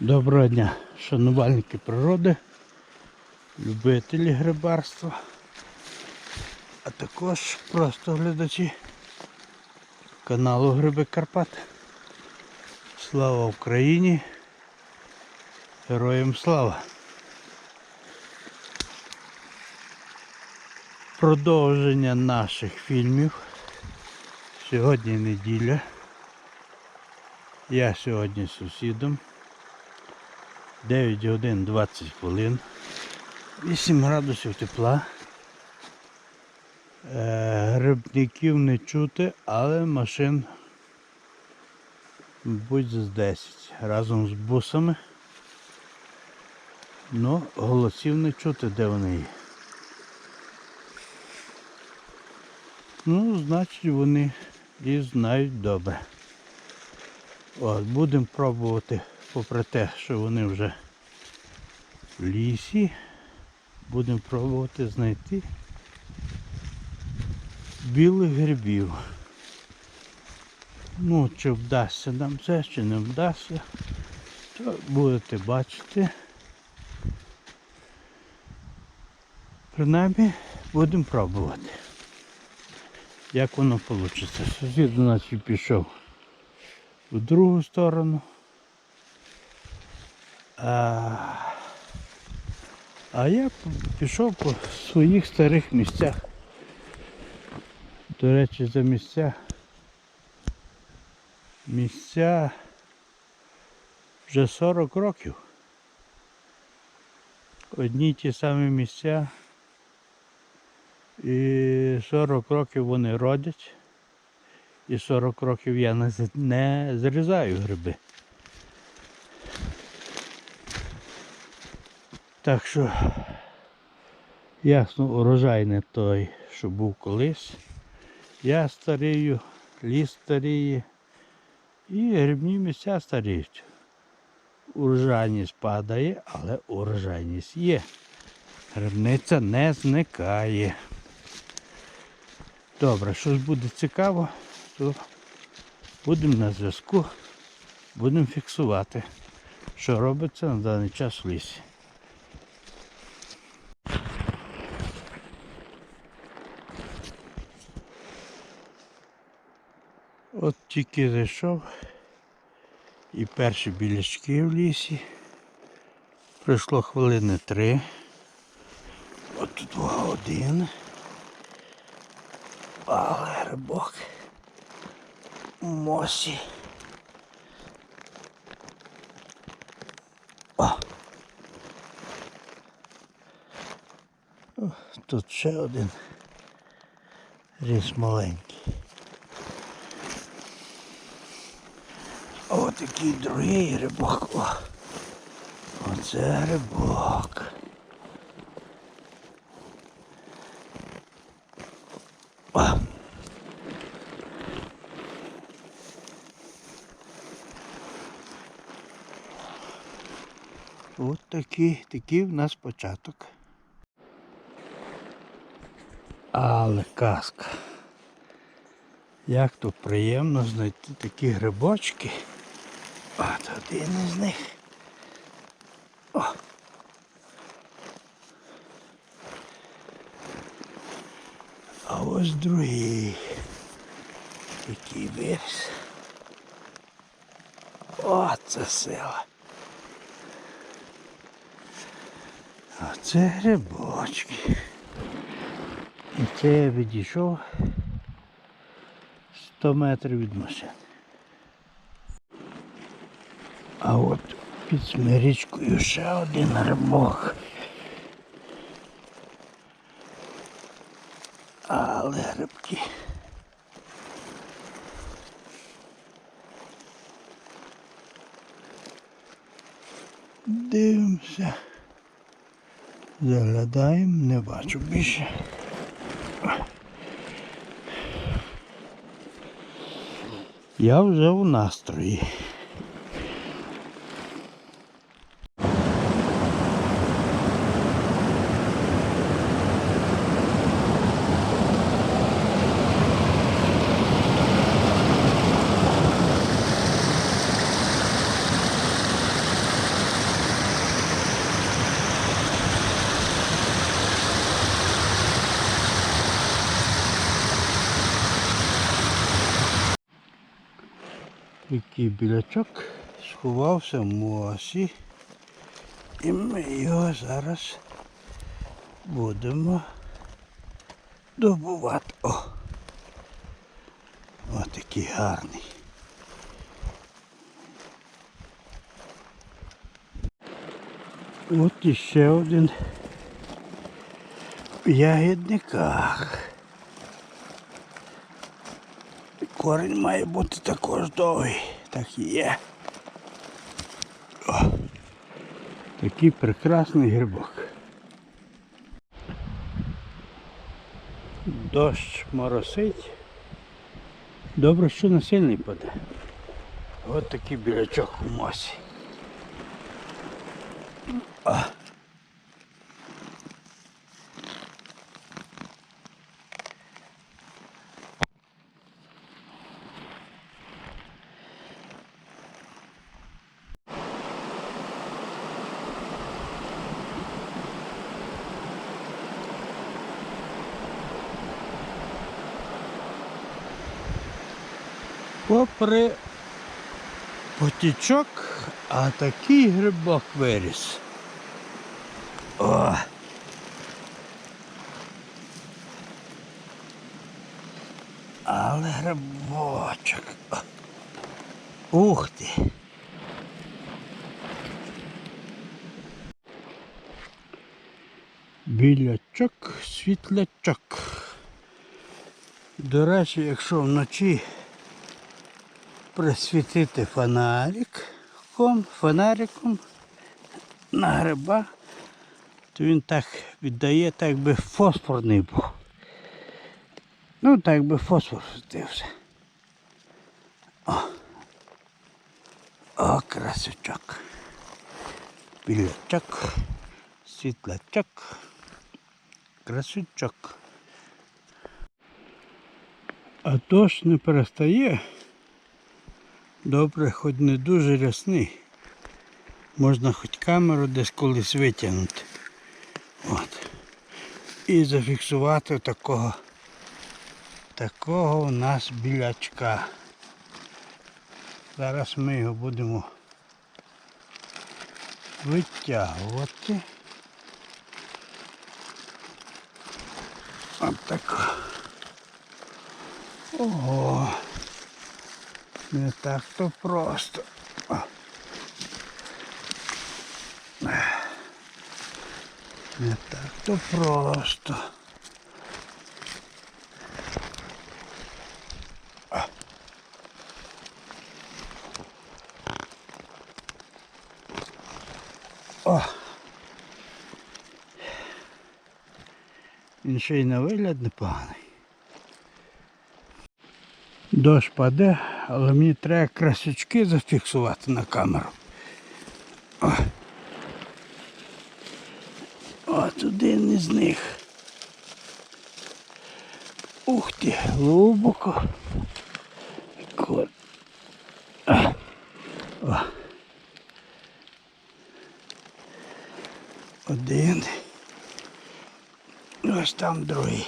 Доброго дня, шанувальники природи, любителі грибарства, а також просто глядачі каналу Гриби Карпат. Слава Україні! Героям слава! Продовження наших фільмів. Сьогодні неділя. Я сьогодні з сусідом. 9 годин 20 хвилин. 8 градусів тепла. Е, Грибників не чути, але машин мабуть з 10 разом з бусами. Ну, голосів не чути, де вони є. Ну, значить вони і знають добре. От, будемо пробувати, попри те, що вони вже в лісі, будемо пробувати знайти білих грибів. Ну, чи вдасться нам це, чи не вдасться, то будете бачити. Принаймні будемо пробувати. Як воно вийде. Сусід у пішов в другу сторону. А, а я пішов по своїх старих місцях. До речі, за місця. Місця вже 40 років. Одні ті самі місця. І 40 років вони родять. І 40 років я не зрізаю гриби. Так що, ясно, урожай не той, що був колись. Я старію, ліс старіє і грибні місця старіють. Урожайність падає, але урожайність є. Грибниця не зникає. Добре, щось буде цікаво, то будемо на зв'язку, будемо фіксувати, що робиться на даний час в лісі. От тільки зайшов і перші білячки в лісі. Пройшло хвилини три. От тут два години. Але грибок мосі. О, тут ще один ріс маленький. О, такий другий грибок. О. Оце грибок. О. От такий, такий в нас початок. Але казка. Як то приємно знайти такі грибочки. От один із них. О. А ось другий. Який виріс. О, це сила. А це грибочки. І це я відійшов 100 метрів від машини. А от під смирічкою ще один грибок. Але грибки. Дивимося. Заглядаємо, не бачу більше. Я вже у настрої. Такий білячок сховався в мосі. І ми його зараз будемо добувати. О! Ось такий гарний. От іще один в ягідниках. Корінь має бути також довгий. Так є. О, такий прекрасний грибок. Дощ моросить. Добре, що не сильний паде. От такий білячок у мосі. Попри потічок, а такий грибок виріс. О! Але грибочок. Ух ти! Білячок, світлячок. До речі, якщо вночі присвітити фонариком, фонариком на гриба, то він так віддає, так би фосфорний був. Ну, так би фосфор світився. О, О красочок. Білячок, світлячок, красочок. А дощ не перестає. Добре, хоч не дуже рясний. Можна хоч камеру десь колись витягнути. От. І зафіксувати такого такого у нас білячка. Зараз ми його будемо витягувати. От так. Ого. Не так то просто. О. Не так то просто. О. О. Він ще й на вигляд непоганий. Дощ паде, але мені треба красочки зафіксувати на камеру. О. От один із них. Ух ти, глибоко. Кор... О. Один. Ось там другий.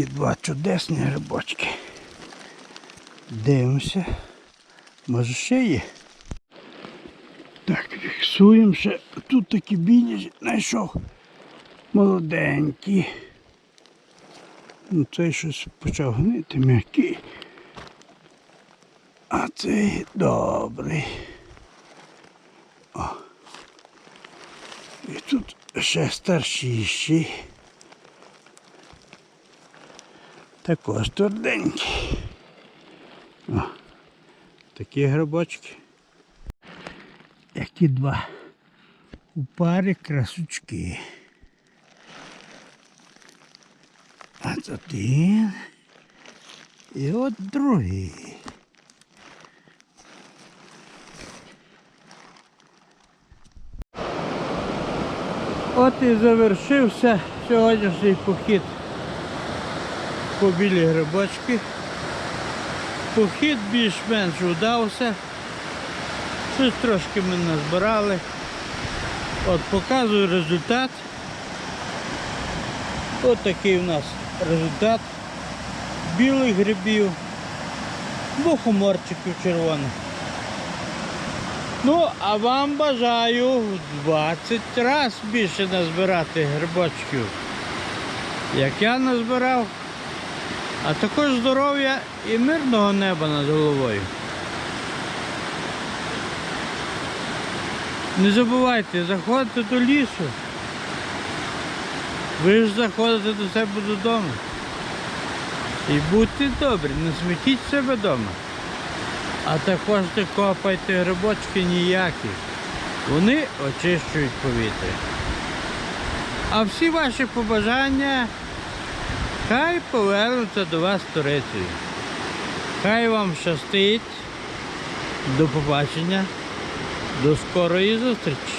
Які два чудесні грибочки. Дивимося. Може ще є. Так, фіксуємо ще. Тут такі білі знайшов. Молоденькі. Ну, цей щось почав гнити м'який. А цей добрий. О. І тут ще старшіші. Також тверденькі. О, такі грибочки. Які два у парі. А це один. І от другий. От і завершився сьогоднішній похід по білі грибочки. Похід більш-менш удався. Щось трошки ми назбирали. От показую результат. От такий у нас результат білих грибів, мухоморчиків червоних. Ну, а вам бажаю в 20 разів більше назбирати грибочків, як я назбирав, а також здоров'я і мирного неба над головою. Не забувайте, заходьте до лісу. Ви ж заходите до себе додому. І будьте добрі, не смітіть себе вдома. А також не копайте грибочки ніякі. Вони очищують повітря. А всі ваші побажання хай повернуться до вас Турецію. Хай вам щастить. До побачення. До скорої зустрічі.